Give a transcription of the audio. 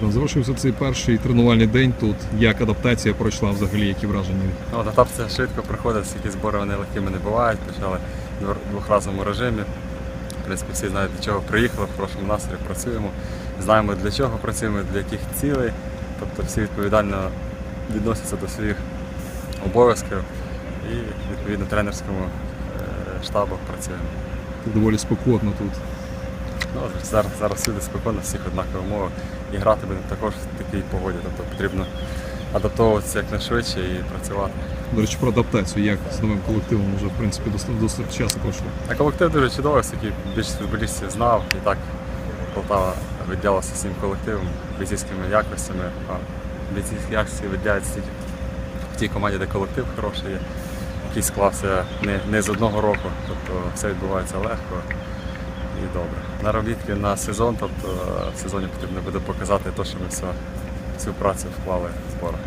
Там завершився цей перший тренувальний день тут. Як адаптація пройшла взагалі, які враження? Ну, адаптація швидко проходить, стільки збори вони легкими не бувають. Почали в двохразовому режимі. В принципі, всі знають, для чого приїхали, в хорошому настрої працюємо. Знаємо, для чого працюємо, для яких цілей. Тобто всі відповідально відносяться до своїх обов'язків і відповідно тренерському е, штабу працюємо. Доволі спекотно тут. Ну, зараз, зараз всюди спокійно, всіх однакові умови. І грати будемо також в такій погоді. Тобто потрібно адаптовуватися якнайшвидше і працювати. До речі, про адаптацію, як з новим колективом вже в принципі досить, досить часу пройшло. А колектив дуже чудовий, оскільки більшість футболістів знав. І так Полтава відділилася всім колективом, бійцівськими якостями. А бійцівські якості відділяються тільки в тій команді, де колектив хороший є, який склався не, не з одного року. Тобто все відбувається легко і добре. Наробітки на сезон, тобто в сезоні потрібно буде показати те, що ми все, всю працю вклали в зборах.